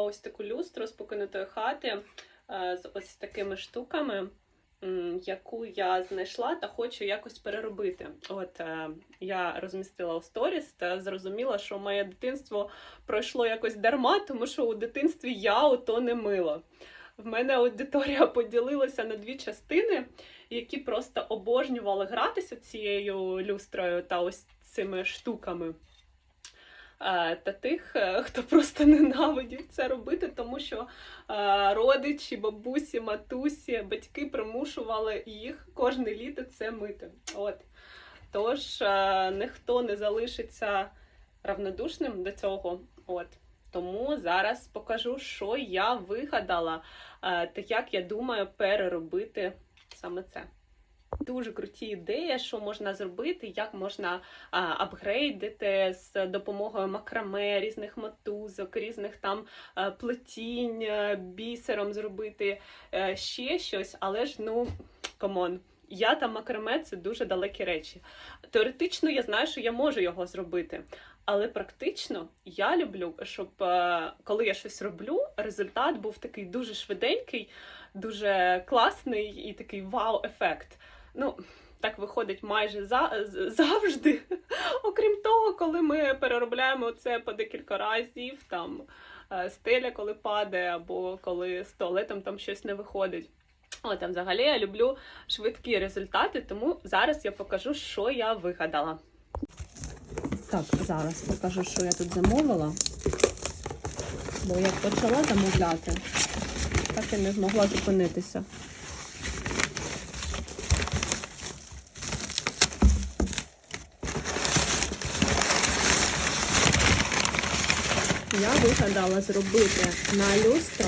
ось таку люстру з покинутої хати е, з ось такими штуками, яку я знайшла та хочу якось переробити. От е, я розмістила у сторіс та зрозуміла, що моє дитинство пройшло якось дарма, тому що у дитинстві я ото не мила. В мене аудиторія поділилася на дві частини, які просто обожнювали гратися цією люстрою та ось цими штуками. Е, Та тих, е, хто просто ненавидів це робити, тому що е, родичі, бабусі, матусі, батьки примушували їх кожне літо це мити. От. Тож ніхто не залишиться равнодушним до цього. От. Тому зараз покажу, що я вигадала, та як я думаю переробити саме це. Дуже круті ідеї, що можна зробити, як можна а, апгрейдити з допомогою макраме, різних мотузок, різних там а, плетінь, бісером зробити е, ще щось, але ж ну камон. Я та макраме це дуже далекі речі. Теоретично я знаю, що я можу його зробити, але практично я люблю, щоб е, коли я щось роблю, результат був такий дуже швиденький, дуже класний і такий вау-ефект. Ну, так виходить майже за, завжди. Окрім того, коли ми переробляємо це по декілька разів, там е, стеля, коли падає, або коли з туалетом там щось не виходить. О, там взагалі я люблю швидкі результати, тому зараз я покажу, що я вигадала. Так, зараз покажу, що я тут замовила. Бо як почала замовляти, так і не змогла зупинитися. Вигадала зробити на люстро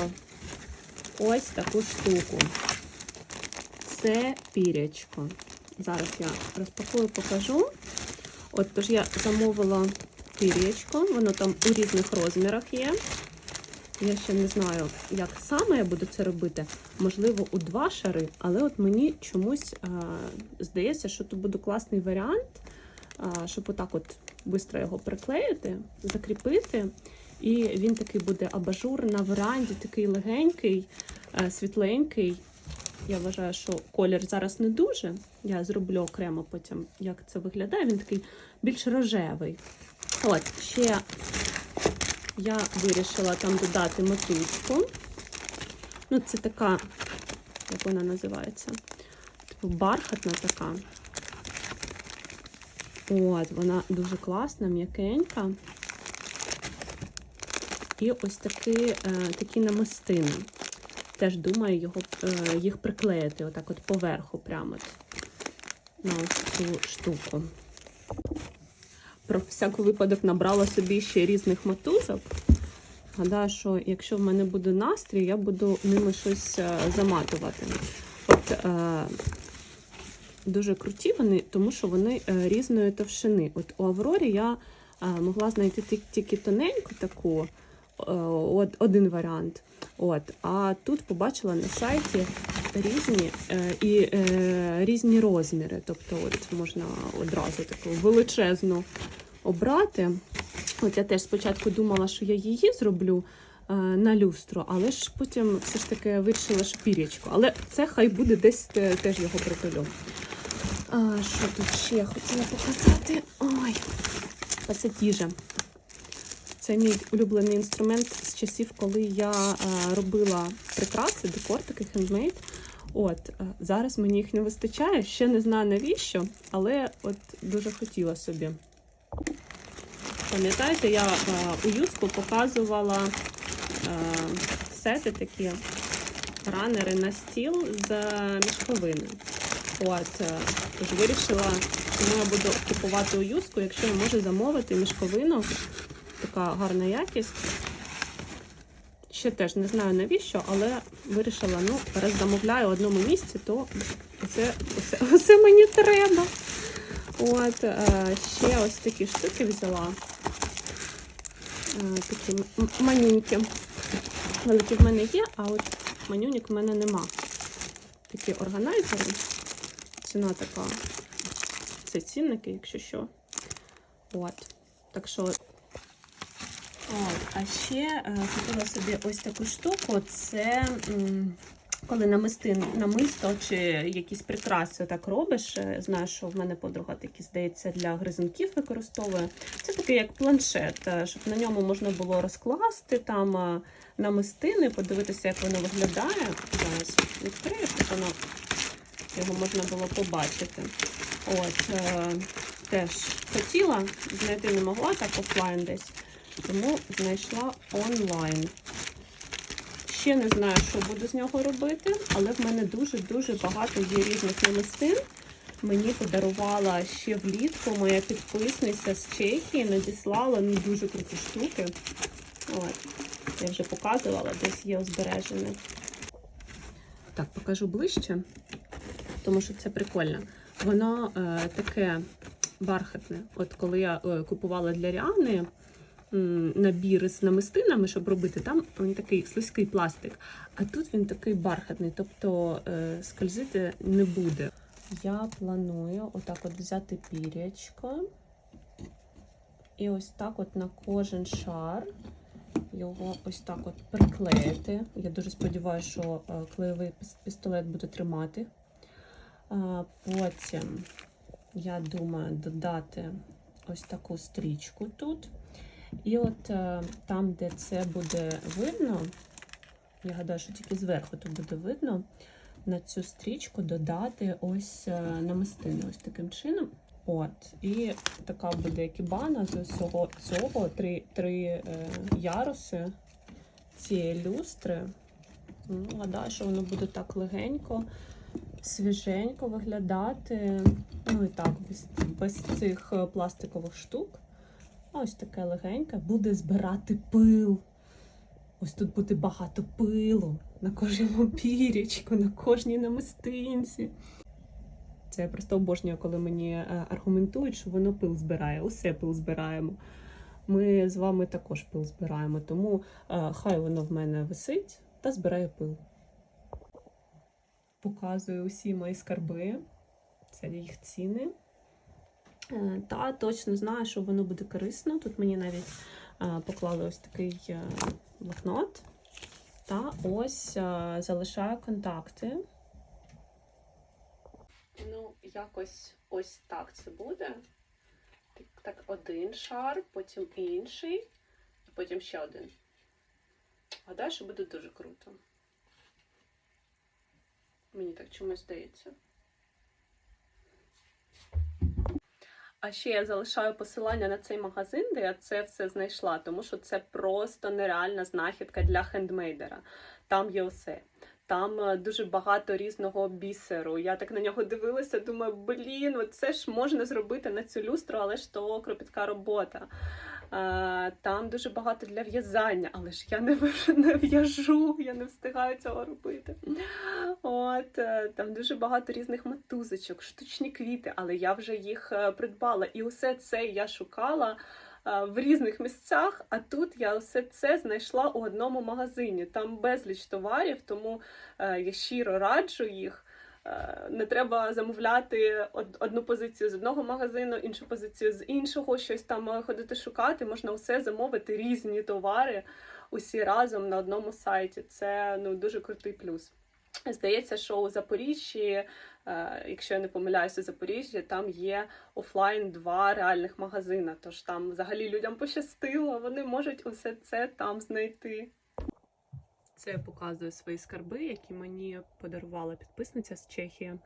ось таку штуку. Це пірячко. Зараз я розпакую, покажу. От тож я замовила пірячко, воно там у різних розмірах є. Я ще не знаю, як саме я буду це робити. Можливо, у два шари, але от мені чомусь а, здається, що тут буде класний варіант, а, щоб отак от швидко його приклеїти, закріпити. І він такий буде абажур на веранді, такий легенький, е, світленький. Я вважаю, що колір зараз не дуже. Я зроблю окремо потім, як це виглядає. Він такий більш рожевий. От, ще я вирішила там додати мотузку. Ну, це така, як вона називається? Типу бархатна така. От, вона дуже класна, м'якенька. І ось такі, е, такі намистини. Теж думаю його, е, їх приклеїти отак от поверху прямо на ось цю штуку. Про всяк випадок набрала собі ще різних мотузок. Гадаю, що якщо в мене буде настрій, я буду ними щось е, заматувати. От е, дуже круті вони, тому що вони різної товщини. От у Аврорі я могла знайти тільки тоненьку таку, один варіант. От, а тут побачила на сайті різні е, і е, різні розміри. Тобто, от можна одразу таку величезну обрати. От я теж спочатку думала, що я її зроблю е, на люстру, але ж потім все ж таки вирішила, що. Але це хай буде десь те- теж його приколю. А, що тут ще я хотіла показати? Ой, пасатіжа. Це мій улюблений інструмент з часів, коли я е, робила прикраси, декор такий хендмейд. От е, зараз мені їх не вистачає. Ще не знаю навіщо, але от дуже хотіла собі. Пам'ятаєте, я е, у Юску показувала сети такі ранери на стіл з мішковини. От, тож вирішила, чому я буду купувати у Юску, якщо я можу замовити мішковину така гарна якість. Ще теж не знаю навіщо, але вирішила, ну, раз замовляю в одному місці, то це, це, це мені треба. От, е, ще ось такі штуки взяла. Е, такі манюньки. Великі в мене є, а от манюньок в мене нема. Такі органайзери. Ціна така. Це цінники, якщо що. От. Так що От, а ще е, купила собі ось таку штуку. Це коли намисто чи якісь прикраси так робиш. е, Знаю, що в мене подруга такі, здається, для гризунків використовує. Це такий як планшет, е, щоб на ньому можна було розкласти там намистини, подивитися, як воно виглядає. Зараз відкрию, щоб воно його можна було побачити. От, теж хотіла, знайти не могла так офлайн десь, тому знайшла онлайн. Ще не знаю, що буду з нього робити, але в мене дуже-дуже багато є різних намистин. Мені подарувала ще влітку моя підписниця з Чехії, надіслала ну, дуже круті штуки. От. Я вже показувала, десь є збережене. Так, покажу ближче, тому що це прикольно. Воно е, таке бархатне. От коли я е, купувала для Ріани набір з намистинами, щоб робити, там він такий слизький пластик. А тут він такий бархатний, тобто е, скользити не буде. Я планую отак от взяти пірячко. І ось так от на кожен шар його ось так от приклеїти. Я дуже сподіваюся, що е, клеєвий пістолет буде тримати. Потім, я думаю, додати ось таку стрічку тут. І от е, там, де це буде видно, я гадаю, що тільки зверху тут буде видно, на цю стрічку додати ось е, намистини, ось таким чином. От, і така буде кібана з усього цього три, три е, яруси цієї люстри. Ну, гадаю, що воно буде так легенько, свіженько виглядати. Ну і так, без, без цих е, пластикових штук. Ось таке легеньке буде збирати пил. Ось тут буде багато пилу на кожному пірічку, на кожній намистинці. Це я просто обожнюю, коли мені е, аргументують, що воно пил збирає. Усе пил збираємо. Ми з вами також пил збираємо, тому е, хай воно в мене висить та збирає пил. Показую усі мої скарби, це їх ціни. Е, Та точно знаю, що воно буде корисно. Тут мені навіть е, поклали ось такий е, блокнот. Та ось залишаю контакти. Ну, якось ось так це буде. Так, так один шар, потім інший, і потім ще один. Гадаю, що буде дуже круто. Мені так чомусь здається. А ще я залишаю посилання на цей магазин, де я це все знайшла, тому що це просто нереальна знахідка для хендмейдера. Там є усе. Там е, дуже багато різного бісеру. Я так на нього дивилася, думаю, блін, це ж можна зробити на цю люстру, але ж то кропітка робота. Е, Там дуже багато для в'язання, але ж я не, не в'яжу, я не встигаю цього робити. От е, там дуже багато різних мотузочок, штучні квіти, але я вже їх придбала. І усе це я шукала в різних місцях. А тут я усе це знайшла у одному магазині. Там безліч товарів, тому е, я щиро раджу їх. Е, Не треба замовляти одну позицію з одного магазину, іншу позицію з іншого, щось там е, ходити шукати. Можна все замовити, різні товари усі разом на одному сайті. Це ну дуже крутий плюс. Здається, що у Запоріжжі, е, якщо я не помиляюся, у Запоріжжі там є офлайн два реальних магазини. Тож там взагалі людям пощастило, вони можуть усе це там знайти. Це показує свої скарби, які мені подарувала підписниця з Чехії.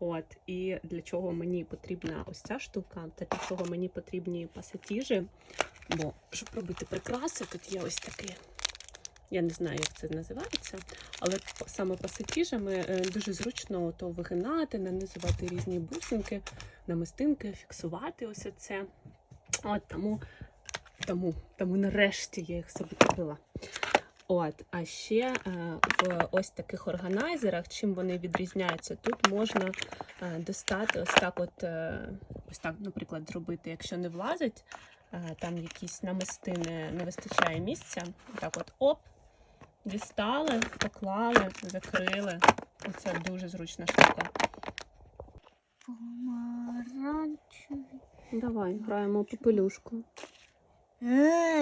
От, і для чого мені потрібна ось ця штука, та для чого мені потрібні пасатіжі. Бо щоб робити прикраси, тут є ось такі. Я не знаю, як це називається, але саме пасатіжами е, дуже зручно то вигинати, нанизувати різні бусинки, намистинки, фіксувати ось це. От тому, тому, тому нарешті я їх собі купила. От, а ще е, в ось таких органайзерах, чим вони відрізняються, тут можна е, достати ось так, от, ось так, наприклад, зробити, якщо не влазить, там якісь намистини не вистачає місця. Так от оп, дістали, поклали, закрили. Оце дуже зручна штука. Помаранчевий. Давай, граємо попелюшку. А,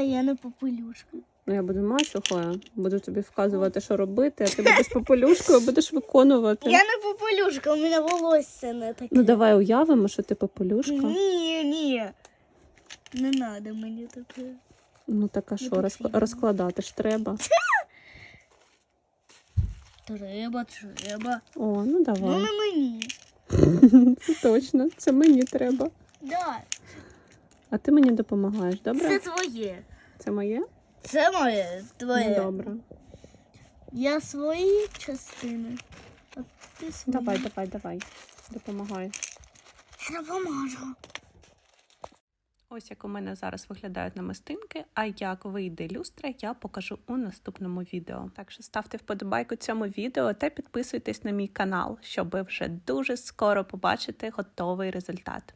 я не попелюшка. Ну, я буду мачухою, буду тобі вказувати, що робити, а ти будеш попелюшкою, будеш виконувати. Я не попелюшка, у мене волосся не таке. Ну давай уявимо, що ти попелюшка. Ні, ні. Не треба мені таке. Ну так а що, розк- розкладати ж треба. Треба, треба. О, ну Ну давай. не мені. Це точно, це мені треба. Да. А ти мені допомагаєш, добре? Це твоє. Це моє? Це моє, твоє. Ну добре. Я свої частини. А ти свої. Давай, давай, давай. Допомагай. Я допоможу. Ось як у мене зараз виглядають намистинки, а як вийде люстра, я покажу у наступному відео. Так що ставте вподобайку цьому відео та підписуйтесь на мій канал, щоб вже дуже скоро побачити готовий результат.